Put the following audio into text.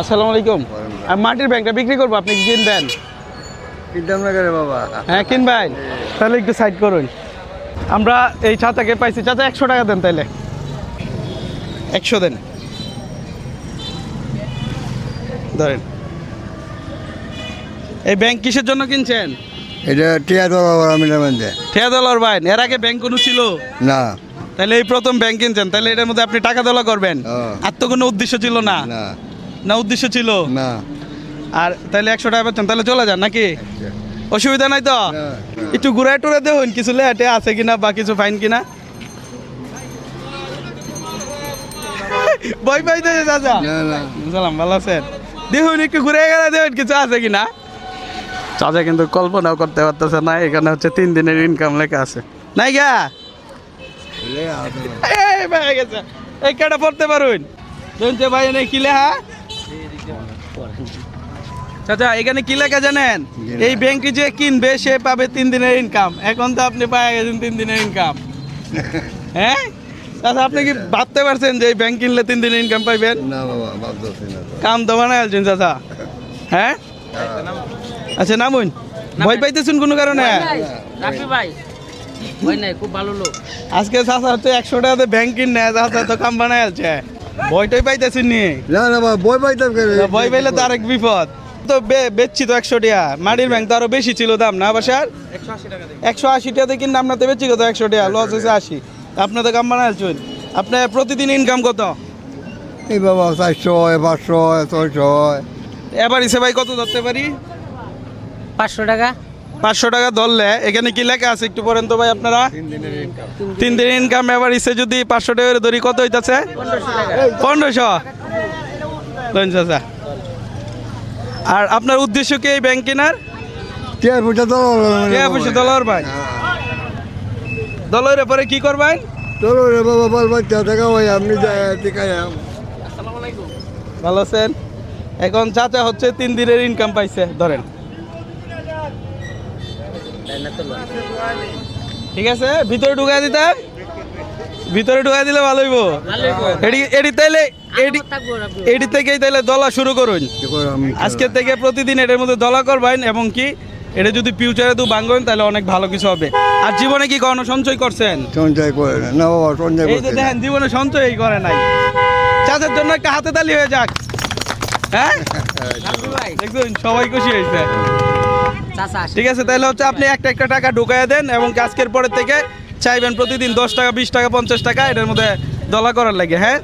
আসসালামু আলাইকুম। আমি মাটির ব্যাংকটা বিক্রি করব আপনি কিনবেন? কিনতাম না করে বাবা? হ্যাঁ কিনবেন তাহলে একটু সাইড করুন। আমরা এই চাচাকে পাইছি চাচা একশো টাকা দেন তাইলে। একশো দেন। ধরেন। এই ব্যাংক কিসের জন্য কিনছেন? এটা টিয়া দেওয়া বাবা মিলের দলার বাইন এর আগে ব্যাংক কোনো ছিল? না। তাহলে এই প্রথম ব্যাংক কিনছেন তাহলে এটার মধ্যে আপনি টাকা দলা করবেন। আর তো কোনো উদ্দেশ্য ছিল না। না উদ্দেশ্য ছিল? না। আর তাহলে একশো টাকা পাচ্ছেন তাহলে চলে যান নাকি? অসুবিধা নাই তো? একটু ঘুরে টুরে দেখুন কিছু লেটে আছে কিনা বা কিছু ফাইন কিনা। ভয় চাচা। না না। সালাম ভালো আছেন? দেখুন একটু ঘুরে গেলে দেখুন কিছু আছে কিনা। চাচা কিন্তু কল্পনাও করতে পারতেছে না এখানে হচ্ছে তিন দিনের ইনকাম লেখা আছে। নাই গা? এই ভাই গেছে। এই কেটা পড়তে পারুন? শুনছে ভাই এনে কি লেখা? চাচা এখানে কি লেখা জানেন? এই ব্যাংকে যে কিনবে সে পাবে তিন দিনের ইনকাম এখন তো আপনি পায়ে গেছেন তিন দিনের ইনকাম হ্যাঁ? চাচা আপনি কি ভাবতে পারছেন যে এই ব্যাংক কিনলে তিন দিনের ইনকাম পাইবেন? না বাবা ভাবতেছি না কাম তো বানাই আলছেন চাচা। হ্যাঁ? আচ্ছা নামুন। ভয় পাইতেছেন কোনো কারণে? রাখবি ভাই ভয় নাই খুব ভালো লোক। আজকে চাচা হচ্ছে একশো টাকাতে ব্যাংক কিনে চাচা তো কাম বানাই আলছে। ভয়টাই পাইতেছেন নি? না না বই পাইতাম ভয় পাইলে তো আরেক বিপদ। তো বে- বেচছি তো একশো টাকা মাটির ব্যাংক তো আরও বেশি ছিল দাম না বাসার? একশো আশি টাকাতে কিনে আপনার তো বেচছি কত? একশো টাকা লস হয়েছে আশি। আপনার তো কাম বানাইছেন আপনার প্রতিদিন ইনকাম কত? এই বাবা চারশো পাঁচশো ছয়শো এবার হিসেবে কত ধরতে পারি? পাঁচশো টাকা। পাঁচশো টাকা ধরলে এখানে কি লেখা আছে একটু পরেন তো ভাই আপনারা? তিন দিনের ইনকাম এবার ইসে যদি পাঁচশো টাকা ধরি কত হইতাছে? পনেরোশো। চাচা। আর আপনার উদ্দেশ্য কি এই ব্যাংক কেনার? পয়সা দলার ভাই। দলের পরে কি করবেন? ভালো আছেন? এখন চাচা হচ্ছে তিন দিনের ইনকাম পাইছে ধরেন। ঠিক আছে ভিতরে ঢুকাই দিতাম ভিতরে ঢুকাই দিলে ভালো হইব। এডি এডি তাইলে এডি থেকেই তাইলে দলা শুরু করুন। আজকে থেকে প্রতিদিন এটার মধ্যে দলা করবেন এবং কি এটা যদি ফিউচারে তো ভাঙবেন তাহলে অনেক ভালো কিছু হবে। আর জীবনে কি কখনো সঞ্চয় করছেন? সঞ্চয় করে না বাবা সঞ্চয় এই যে দেখেন জীবনে সঞ্চয়ই করে নাই। চাষের জন্য একটা হাতে তালি হয়ে যাক। হ্যাঁ? দেখুন সবাই খুশি হয়েছে। ঠিক আছে, তাহলে হচ্ছে আপনি একটা একটা টাকা ঢুকাই দেন এবং আজকের পরে থেকে চাইবেন প্রতিদিন দশ টাকা, বিশ টাকা, পঞ্চাশ টাকা, এটার মধ্যে দলা করার লাগে হ্যাঁ?